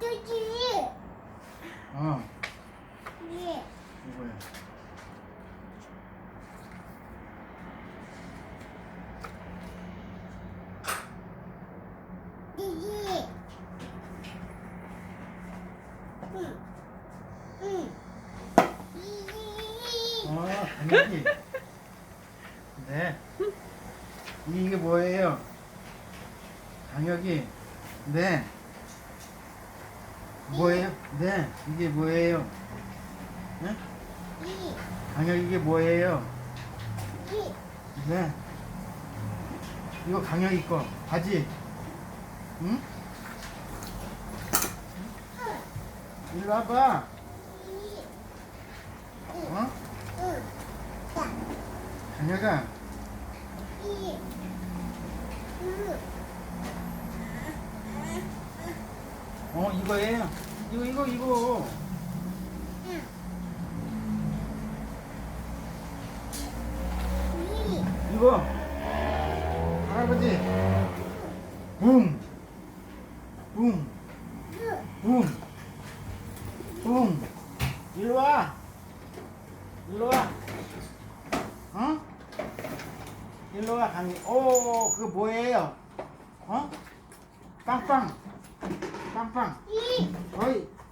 저기. 어, 예. 이거야. 여기. 응. 응. 이. 어, 강혁이. 네. 이게 뭐예요? 강혁이. 네. 뭐예요? 네. 이게 뭐예요? 네? 이. 강혁 이게 뭐예요? 이. 네. 이거 강혁이 거 바지. 응? 이리 와봐. 이. 어? 응. 자. 강혁아. 어 이거예요. 이거 이거 이거. 이거. 할아버지. 붕. 붕. 응. 붕. 붕. 일로 와. 일로 와. 어? 일로 와, 강이. 오, 그거 뭐예요? 어? 빵빵. 빵빵. 이. 어이. 응?